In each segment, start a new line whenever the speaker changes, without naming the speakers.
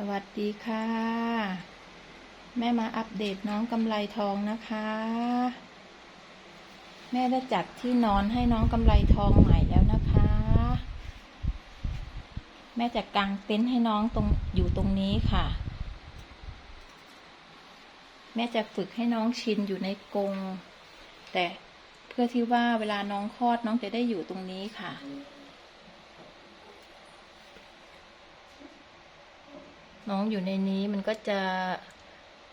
สวัสดีค่ะ แม่มาอัปเดตน้องกำไรทองนะคะ แม่ได้จัดที่นอนให้น้องกำไรทองใหม่แล้วนะคะ แม่จะกางเต็นท์ให้น้องตรงอยู่ตรงนี้ค่ะ แม่จะฝึกให้น้องชินอยู่ในกรงแต่เพื่อที่ว่าเวลาน้องคลอดน้องจะได้อยู่ตรงนี้ค่ะ น้องอยู่ในนี้มันก็จะ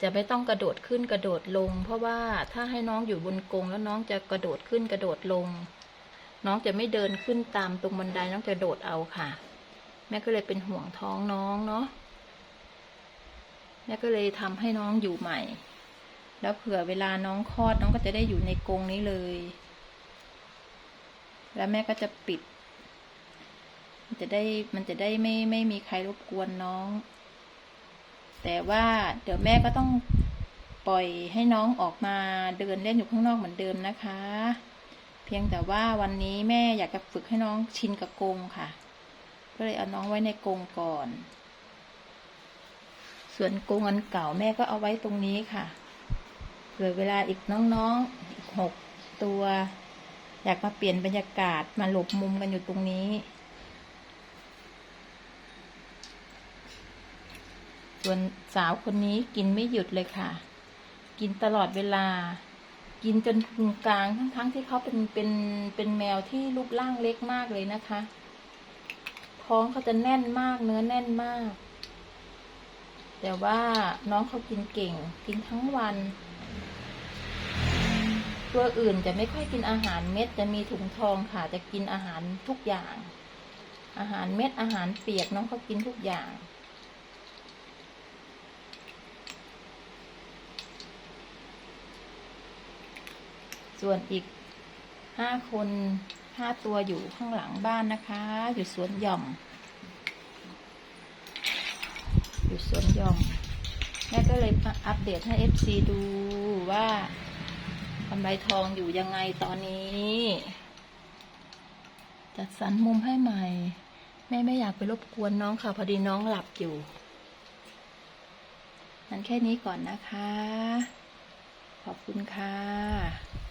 จะไม่ต้องกระโดดขึ้นกระโดดลง เพราะว่าถ้าให้น้องอยู่บนกรงแล้วน้องจะกระโดดขึ้นกระโดดลง น้องจะไม่เดินขึ้นตามตรงบันไดน้องจะโดดเอาค่ะ แม่ก็เลยเป็นห่วงท้องน้องเนาะแม่ก็เลยทำให้น้องอยู่ใหม่ แล้วเผื่อเวลาน้องคลอดน้องก็จะได้อยู่ในกรงนี้เลย แล้วแม่ก็จะปิด มันจะได้มันจะได้ไม่ไม่มีใครรบกวนน้อง แต่ว่าเดี๋ยวแม่ก็ต้องปล่อยให้น้องออกมาเดินเล่นอยู่ข้างนอกเหมือนเดิมนะคะ เพียงแต่ว่าวันนี้แม่อยากจะฝึกให้น้องชินกับกรงค่ะ ก็เลยเอาน้องไว้ในกรงก่อน ส่วนกรงอันเก่าแม่ก็เอาไว้ตรงนี้ค่ะเผื่อเวลาอีกน้องๆอีกหกตัว อยากมาเปลี่ยนบรรยากาศมาหลบมุมกันอยู่ตรงนี้ ส่วนสาวคนนี้กินไม่หยุดเลยค่ะ กินตลอดเวลา กินจนพุงกลางทั้งๆทที่เขาเป็นเป็นเป็นแมวที่รูปร่างเล็กมากเลยนะคะ ท้องเขาจะแน่นมากเนื้อแน่นมาก แต่ว่าน้องเขากินเก่ง กินทั้งวัน ตัวอื่นจะไม่ค่อยกินอาหารเม็ดจะมีถุงทองค่ะ จะกินอาหารทุกอย่าง อาหารเม็ดอาหารเปียกน้องเขากินทุกอย่าง ส่วนอีกห้าคนห้าตัวอยู่ข้างหลังบ้านนะคะ อยู่สวนหย่อม อยู่สวนหย่อม แม่ก็เลยมาอัปเดตให้ FC ดูว่ากำไรทองอยู่ยังไงตอนนี้ จัดสรรมุมให้ใหม่ แม่ไม่อยากไปรบกวนน้องค่ะ พอดีน้องหลับอยู่นั้นแค่นี้ก่อนนะคะ ขอบคุณค่ะ